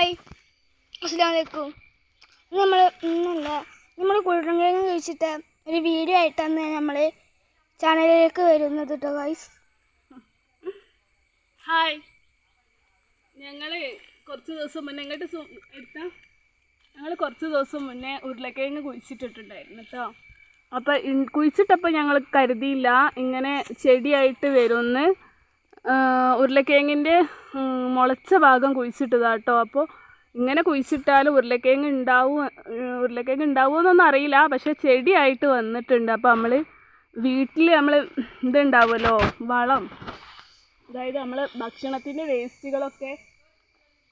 Hi അസ്സാം വലൈക്കും നമ്മൾ ഇന്നല്ല നമ്മൾ കുഴക്കിഴങ്ങ് കഴിച്ചിട്ട് ഒരു വീഡിയോ ആയിട്ടാണ് നമ്മൾ ചാനലിലേക്ക് വരുന്നത് കേട്ടോ ഗൈസ് ഹായ് ഞങ്ങൾ കുറച്ച് ദിവസം മുന്നേ ഇങ്ങോട്ട് എടുത്താ? ഞങ്ങൾ കുറച്ച് ദിവസം മുന്നേ ഉരുളക്കിഴങ്ങ് കുഴിച്ചിട്ടിട്ടുണ്ടായിരുന്നു കേട്ടോ അപ്പോൾ കുഴിച്ചിട്ടപ്പോൾ ഞങ്ങൾ കരുതിയില്ല ഇങ്ങനെ ചെടിയായിട്ട് വരുമെന്ന് ഉരുളക്കിഴങ്ങിന്റെ മുളച്ച ഭാഗം കുഴിച്ചിട്ടതാ കേട്ടോ അപ്പോൾ ഇങ്ങനെ കുഴിച്ചിട്ടാൽ ഉരുളക്കിഴങ്ങ് ഉണ്ടാവും ഉരുളക്കിഴങ്ങ് ഉണ്ടാവുമെന്നൊന്നും അറിയില്ല. പക്ഷേ ചെടിയായിട്ട് വന്നിട്ടുണ്ട്. അപ്പോൾ നമ്മൾ വീട്ടിൽ നമ്മൾ ഇതുണ്ടാവുമല്ലോ വളം. അതായത് നമ്മൾ ഭക്ഷണത്തിന്റെ വേസ്റ്റുകളൊക്കെ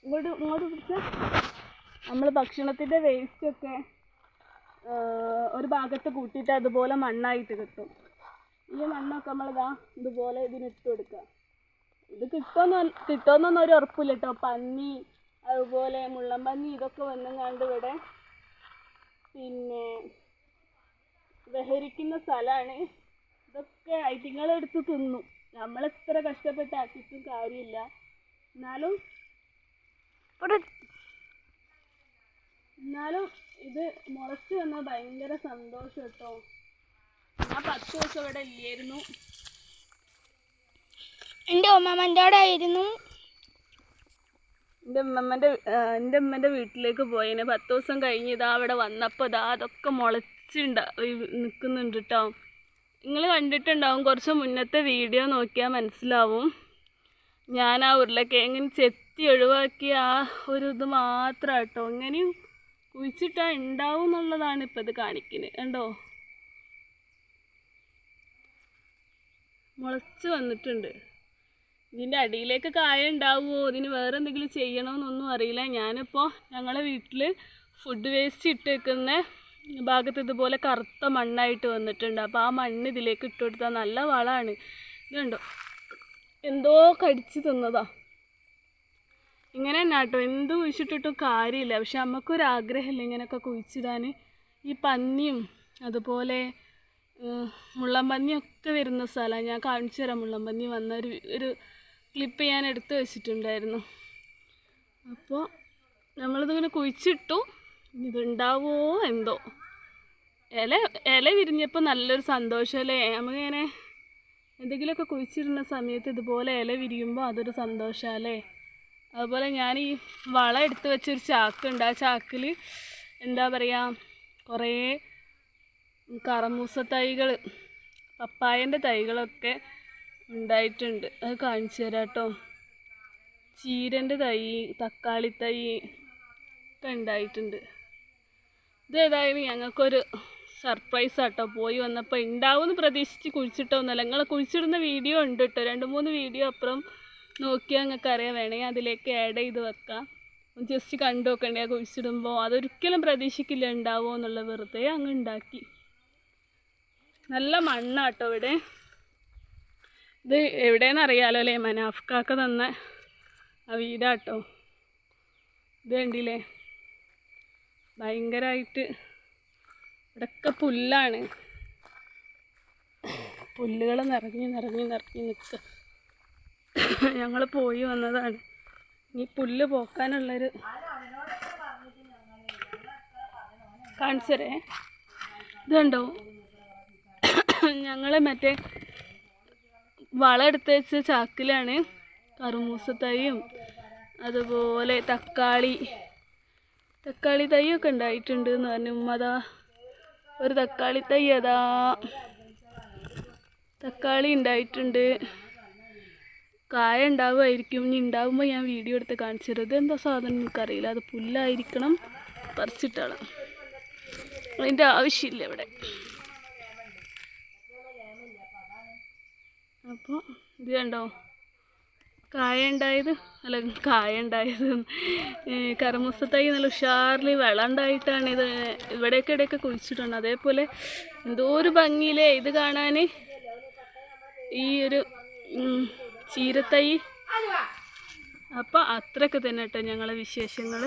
ഇങ്ങോട്ട് ഇങ്ങോട്ട് പിടിച്ച നമ്മൾ ഭക്ഷണത്തിന്റെ വേസ്റ്റൊക്കെ ഒരു ഭാഗത്ത് കൂട്ടിയിട്ട് അതുപോലെ മണ്ണായിട്ട് കിട്ടും. ഈ മണ്ണൊക്കെ നമ്മളിതാ ഇതുപോലെ ഇതിനിട്ട് കൊടുക്കുക. ഇത് കിട്ടുമെന്ന് കിട്ടുമെന്നൊന്നും ഒരു ഉറപ്പില്ല കേട്ടോ. പന്നി അതുപോലെ മുള്ളൻ പന്നി ഇതൊക്കെ വന്നുങ്ങാണ്ട് ഇവിടെ പിന്നെ ദഹരിക്കുന്ന സ്ഥലമാണ് ഇതൊക്കെ ഐറ്റിങ്ങളെടുത്ത് തിന്നു. നമ്മളെത്ര കഷ്ടപ്പെട്ട് ആക്കിയിട്ടും കാര്യമില്ല. എന്നാലും എന്നാലും ഇത് മുളച്ച് വന്നാൽ ഭയങ്കര സന്തോഷം കേട്ടോ. ഞാൻ പത്ത് ദിവസം ഇവിടെ ഇല്ലായിരുന്നു. എന്റെ ഉമ്മമ്മന്റെ അവിടെ ആയിരുന്നു. എന്റെ ഉമ്മമ്മന്റെ എന്റെ ഉമ്മന്റെ വീട്ടിലേക്ക് പോയതിന് പത്ത് ദിവസം കഴിഞ്ഞ് ഇതാ അവിടെ വന്നപ്പോൾ ഇതാ അതൊക്കെ മുളച്ചിണ്ട നിൽക്കുന്നുണ്ട് കേട്ടോ നിങ്ങൾ കണ്ടിട്ടുണ്ടാവും കുറച്ച് മുന്നത്തെ വീഡിയോ നോക്കിയാൽ മനസ്സിലാവും. ഞാൻ ആ ഉരുളക്കിഴങ്ങിന് ചെത്തി ഒഴിവാക്കിയ ആ ഒരു ഇത് മാത്രം കേട്ടോ ഇങ്ങനെയും കുഴിച്ചിട്ടാ ഉണ്ടാവും എന്നുള്ളതാണ് ഇപ്പം ഇത് കാണിക്കുന്നത് കണ്ടോ? മുളച്ച് വന്നിട്ടുണ്ട്. ഇതിന്റെ അടിയിലേക്ക് കായ ഉണ്ടാവുമോ ഇതിന് വേറെ എന്തെങ്കിലും ചെയ്യണമെന്നൊന്നും അറിയില്ല. ഞാനിപ്പോൾ ഞങ്ങളെ വീട്ടിൽ ഫുഡ് വേസ്റ്റ് ഇട്ടേക്കുന്ന ഭാഗത്ത് ഇതുപോലെ കറുത്ത മണ്ണായിട്ട് വന്നിട്ടുണ്ട്. അപ്പോൾ ആ മണ്ണ് ഇതിലേക്ക് ഇട്ട് കൊടുത്താൽ നല്ല വളമാണ് ഇതുണ്ടോ എന്തോ കടിച്ച് തിന്നതാ. ഇങ്ങനെ തന്നെ കേട്ടോ എന്ത് കുഴിച്ചിട്ടിട്ടും കാര്യമില്ല. പക്ഷെ നമുക്കൊരാഗ്രഹമില്ല ഇങ്ങനെയൊക്കെ കുഴിച്ചിടാൻ ഈ പന്നിയും അതുപോലെ ഉം, മുള്ളൻ പന്നിയൊക്കെ വരുന്ന സ്ഥലമാണ് ഞാൻ കാണിച്ചു തരാം മുള്ളൻ പന്നി വന്ന ഒരു ഒരു ക്ലിപ്പ് ഞാൻ എടുത്ത് വെച്ചിട്ടുണ്ടായിരുന്നു. അപ്പോൾ നമ്മളിതിങ്ങനെ കുഴിച്ചിട്ടു. ഇതുണ്ടാവോ എന്തോ. ഇല ഇല വിരിഞ്ഞപ്പോൾ നല്ലൊരു സന്തോഷമല്ലേ നമുക്കിങ്ങനെ എന്തെങ്കിലുമൊക്കെ കുഴിച്ചിടുന്ന സമയത്ത് ഇതുപോലെ ഇല വിരിയുമ്പോൾ അതൊരു സന്തോഷമല്ലേ അതുപോലെ ഞാൻ ഈ വളം എടുത്ത് വെച്ചൊരു ചാക്കുണ്ട്. ആ ചാക്കിൽ എന്താ പറയുക കുറേ കറമൂസ തൈകൾ പപ്പായന്റെ തൈകളൊക്കെ ഉണ്ടായിട്ടുണ്ട്. അത് കാണിച്ചു തരാം കേട്ടോ. ചീരന്റെ തൈ തക്കാളി തൈ ഒക്കെ ഉണ്ടായിട്ടുണ്ട്. ഇത് ഏതായാലും ഞങ്ങൾക്കൊരു സർപ്രൈസ് ആട്ടോ. പോയി വന്നപ്പോൾ ഉണ്ടാവുമെന്ന് പ്രതീക്ഷിച്ച് കുഴിച്ചിട്ടൊന്നുമല്ല നിങ്ങൾ കുഴിച്ചിടുന്ന വീഡിയോ ഉണ്ട് കേട്ടോ. രണ്ട് മൂന്ന് വീഡിയോ അപ്പുറം നോക്കിയാൽ നിങ്ങൾക്ക് അറിയാം വേണമെങ്കിൽ അതിലേക്ക് ആഡ് ചെയ്ത് വെക്കാം. ജസ്റ്റ് കണ്ടു നോക്കണ്ടേ കുഴിച്ചിടുമ്പോൾ അതൊരിക്കലും പ്രതീക്ഷിക്കില്ല ഉണ്ടാവുമോ എന്നുള്ള വെറുതെ അങ്ങ് ഉണ്ടാക്കി നല്ല മണ്ണാട്ടോ ഇവിടെ. ഇത് എവിടെയെന്ന് അറിയാലോ അല്ലേ? മനാഫ്കാക്ക തന്ന ആ വീടാട്ടോ. ഇത് കണ്ടില്ലേ? ഭയങ്കരമായിട്ട് ഇവിടൊക്കെ പുല്ലാണ്. പുല്ലുകൾ നിറഞ്ഞ് നിറഞ്ഞ് നിറഞ്ഞ് നിൽക്കുക ഞങ്ങൾ പോയി വന്നതാണ്. ഈ പുല്ല് പോക്കാനുള്ളൊരു കാണിച്ചരേ. ഇതുണ്ടോ? ഞങ്ങൾ മറ്റേ വളം എടുത്ത് വെച്ച ചാക്കിലാണ് കറുമൂസ തൈയും അതുപോലെ തക്കാളി. തക്കാളി തൈയൊക്കെ ഉണ്ടായിട്ടുണ്ട് എന്ന് പറഞ്ഞു. ഉമ്മ അതാ ഒരു തക്കാളി തൈ അതാ. തക്കാളി ഉണ്ടായിട്ടുണ്ട്. കായ ഉണ്ടാവുമായിരിക്കും. ഇനി ഉണ്ടാവുമ്പോൾ ഞാൻ വീഡിയോ എടുത്ത് കാണിച്ചു തരും. ഇതെന്താ സാധനം എനിക്കറിയില്ല. അത് പുല്ലായിരിക്കണം പറിച്ചിട്ടാണ് അതിന്റെ ആവശ്യമില്ല ഇവിടെ. അപ്പോൾ ഇത് കണ്ടോ? കായ ഉണ്ടായത് അല്ല കായ ഉണ്ടായത് കറമുസ നല്ല ഉഷാറിൽ വെള്ളം ഉണ്ടായിട്ടാണ് ഇത് ഇവിടെയൊക്കെ ഇടയൊക്കെ കുഴിച്ചിട്ടുണ്ട്. അതേപോലെ എന്തോ ഒരു ഭംഗിയിലേ ഇത് കാണാൻ ഈ ഒരു ചീരത്തൈ. അപ്പം അത്രയൊക്കെ തന്നെ കേട്ടോ ഞങ്ങളെ വിശേഷങ്ങൾ